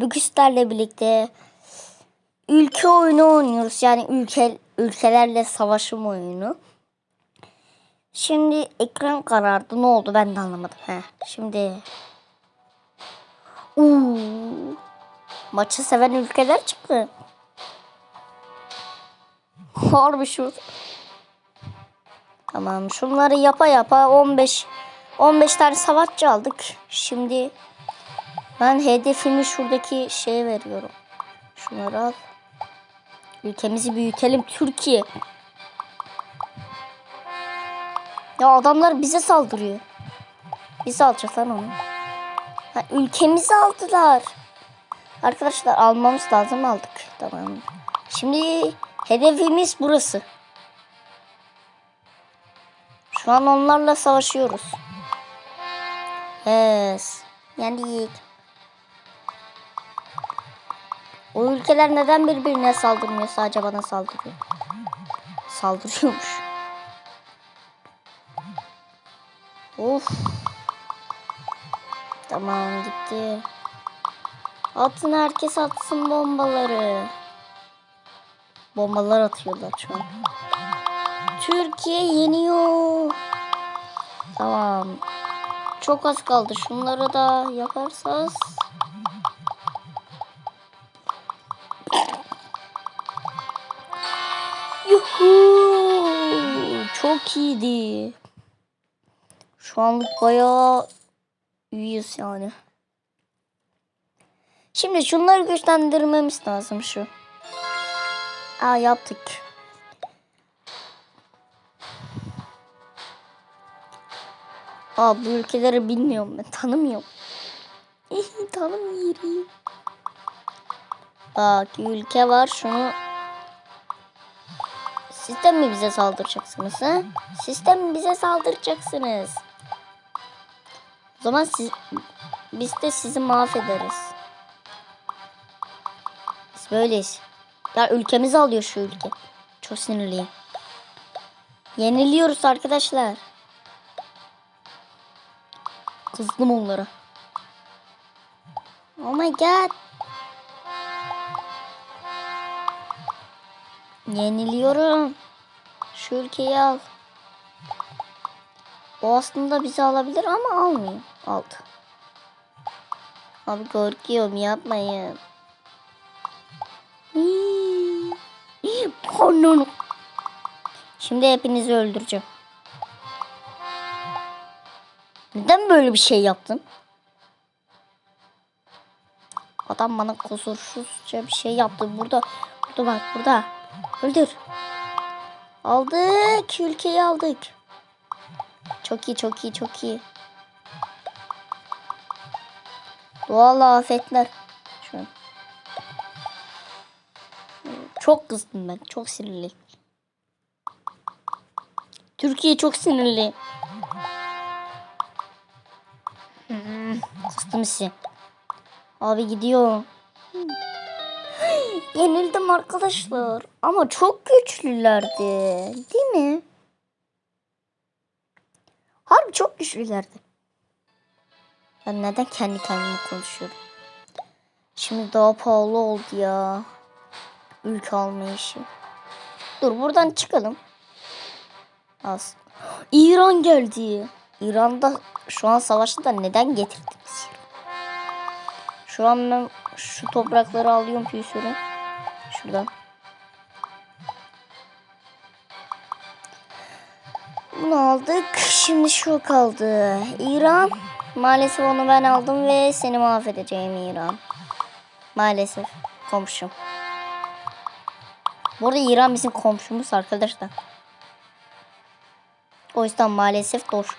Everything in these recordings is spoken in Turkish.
Büküslerle birlikte ülke oyunu oynuyoruz. Yani ülke ülkelerle savaşım oyunu. Şimdi ekran karardı. Ne oldu ben de anlamadım. Heh, şimdi Uuu. Maçı seven ülkeler çıktı. Harbi şu. Tamam şunları yapa yapa 15 15 tane savaşçı aldık. Şimdi ben hedefimi şuradaki şeye veriyorum. Şunları al. Ülkemizi büyütelim Türkiye. Ya adamlar bize saldırıyor. Biz alacağız lan onu. Ha, ülkemizi aldılar. Arkadaşlar almamız lazım aldık. Tamam. Şimdi hedefimiz burası. Şu an onlarla savaşıyoruz. Yes. Yendik. O ülkeler neden birbirine saldırmıyor? Sadece bana saldırıyor. Saldırıyormuş. Of. Tamam gitti. Atın herkes atsın bombaları. Bombalar atıyorlar şu an. Türkiye yeniyor. Tamam. Çok az kaldı. Şunları da yaparsanız. Yuhu! Çok iyiydi. Şu anlık bayağı iyiyiz yani. Şimdi şunları güçlendirmemiz lazım şu. Aa yaptık. Aa bu ülkeleri bilmiyorum ben tanımıyorum. Tanımıyorum. Bak ülke var şunu. Sistem mi bize saldıracaksınız ha? Sistem mi bize saldıracaksınız? O zaman siz, biz de sizi mahvederiz. Biz böyleyiz. Ya ülkemizi alıyor şu ülke. Çok sinirliyim. Yeniliyoruz arkadaşlar. Kızdım onlara. Oh my god. Yeniliyorum. Şu ülkeyi al. O aslında bizi alabilir ama almıyor. Aldı. Abi korkuyorum yapmayın. Şimdi hepinizi öldüreceğim. Neden böyle bir şey yaptın? Adam bana kusursuzca bir şey yaptı. Burada, burada bak burada. Öldür. Aldık. Ülkeyi aldık. Çok iyi, çok iyi, çok iyi. Doğal afetler. Şu an. Çok kızdım ben. Çok sinirli. Türkiye çok sinirli. Hmm, Kıstım sizi. Abi gidiyor. Yenildim arkadaşlar. Ama çok güçlülerdi. Değil mi? Harbi çok güçlülerdi. Ben neden kendi kendime konuşuyorum? Şimdi daha pahalı oldu ya. Ülke alma işi. Dur buradan çıkalım. Az. İran geldi. İran'da şu an savaşta da neden getirdiniz? Şu an ben şu toprakları alıyorum püsürü. Şuradan. Bunu aldık. Şimdi şu kaldı. İran. Maalesef onu ben aldım ve seni mahvedeceğim İran. Maalesef. Komşum. Bu arada İran bizim komşumuz arkadaşlar. O yüzden maalesef dost,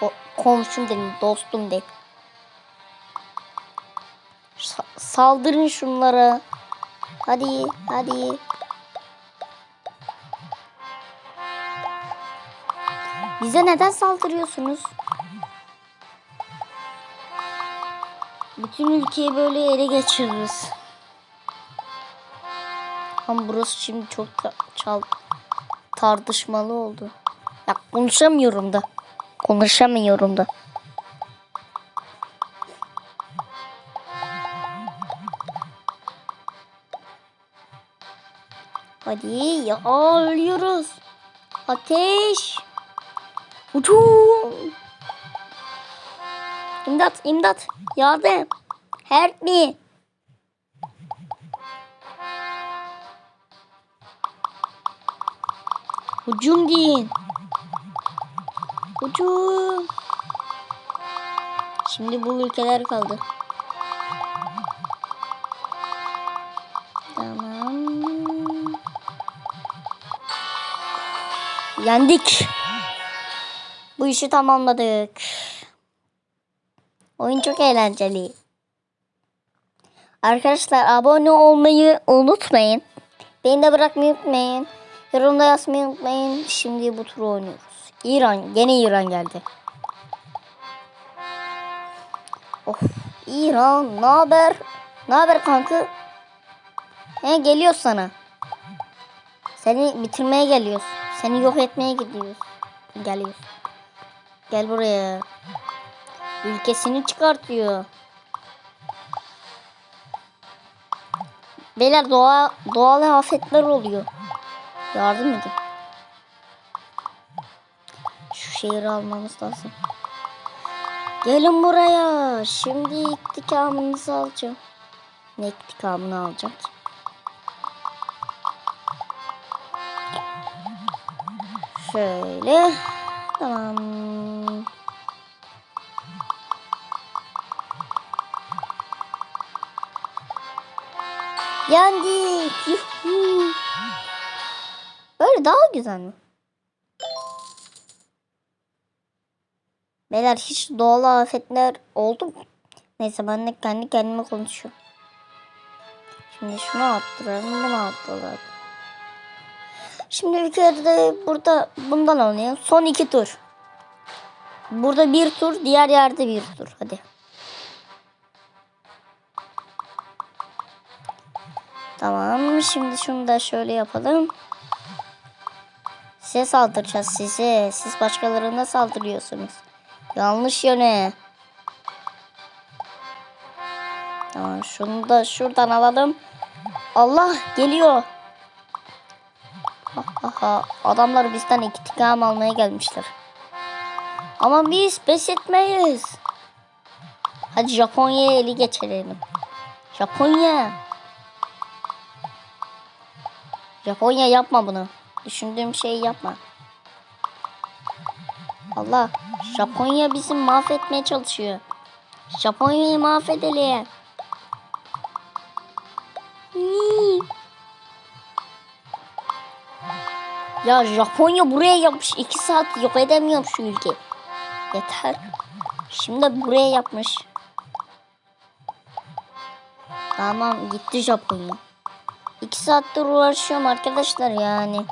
ko- komşum dedim, dostum dedim. Sa- saldırın şunlara. Hadi, hadi. Bize neden saldırıyorsunuz? Bütün ülkeyi böyle ele geçiririz. Ama burası şimdi çok çal tartışmalı oldu. Ya konuşamıyorum da. Konuşamıyorum da. Hadi ya ölüyoruz. Ateş. Uçum. İmdat, imdat. Yardım. Help me. Hücum deyin. Hücum. Şimdi bu ülkeler kaldı. Yendik. Bu işi tamamladık. Oyun çok eğlenceli. Arkadaşlar abone olmayı unutmayın. Beni de bırakmayı unutmayın. Yorumda yazmayı unutmayın. Şimdi bu turu oynuyoruz. İran. Gene İran geldi. Of. İran. Ne haber? Ne haber kanka? He geliyoruz sana. Seni bitirmeye geliyoruz. Seni yok etmeye gidiyoruz. Geliyoruz. Gel buraya. Ülkesini çıkartıyor. Beyler doğa, doğal afetler oluyor. Yardım edin. Şu şehri almamız lazım. Gelin buraya. Şimdi intikamınızı alacağım. Ne intikamını alacağım ki? Şöyle. Tamam. Yendik. Yuhu. Böyle daha güzel mi? Beyler hiç doğal afetler oldu mu? Neyse ben de kendi kendime konuşuyorum. Şimdi şunu attıralım, bunu attıralım. Şimdi ülkede burada bundan alınıyor. Son iki tur. Burada bir tur, diğer yerde bir tur. Hadi. Tamam. Şimdi şunu da şöyle yapalım. Size saldıracağız size. Siz başkalarına saldırıyorsunuz. Yanlış yöne. Tamam şunu da şuradan alalım. Allah geliyor. Aha, adamlar bizden intikam almaya gelmişler. Ama biz pes etmeyiz. Hadi Japonya'ya eli geçirelim. Japonya. Japonya yapma bunu. Düşündüğüm şeyi yapma. Allah. Japonya bizi mahvetmeye çalışıyor. Japonya'yı mahvedelim. Hii. Ya Japonya buraya yapmış. iki saat yok edemiyorum şu ülke. Yeter. Şimdi buraya yapmış. Tamam gitti Japonya. İki saattir uğraşıyorum arkadaşlar yani.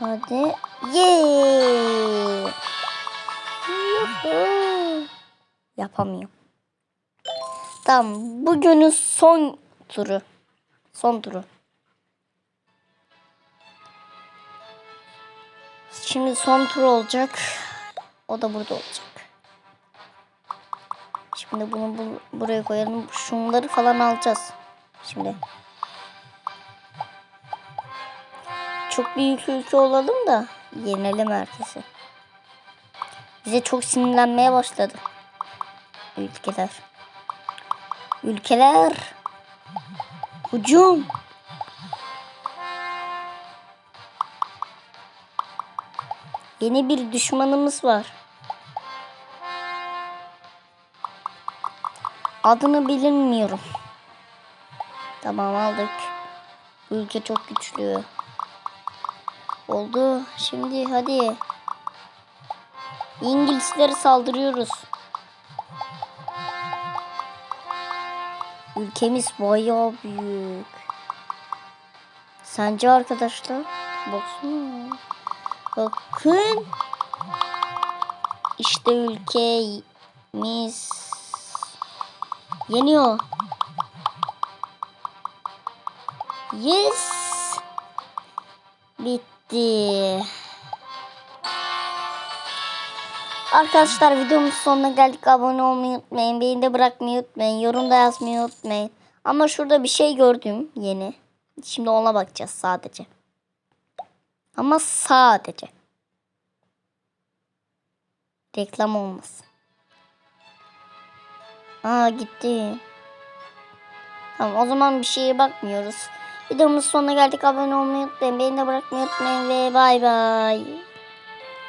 Hadi. Yeee. Yapamıyorum. Tamam. Bugünün son turu. Son turu. Şimdi son tur olacak. O da burada olacak. Şimdi bunu bu, buraya koyalım. Şunları falan alacağız. Şimdi. Çok büyük ülke olalım da yenelim herkesi. Bize çok sinirlenmeye başladı. Ülkeler. Ülkeler. Hücum. Yeni bir düşmanımız var. Adını bilinmiyorum. Tamam aldık. Ülke çok güçlü. Oldu. Şimdi hadi. İngilizlere saldırıyoruz. Ülkemiz bayağı büyük. Sence arkadaşlar? Baksana. Bakın. İşte ülkemiz yeniyor. Yes. Bitti. Arkadaşlar videomuz sonuna geldik. Abone olmayı unutmayın. Beğeni de bırakmayı unutmayın. Yorum da yazmayı unutmayın. Ama şurada bir şey gördüm yeni. Şimdi ona bakacağız sadece. Ama sadece. Reklam olmasın. Aa gitti. Tamam o zaman bir şeye bakmıyoruz. Videomuz sonuna geldik. Abone olmayı unutmayın. Beğeni de bırakmayı unutmayın ve bay bay.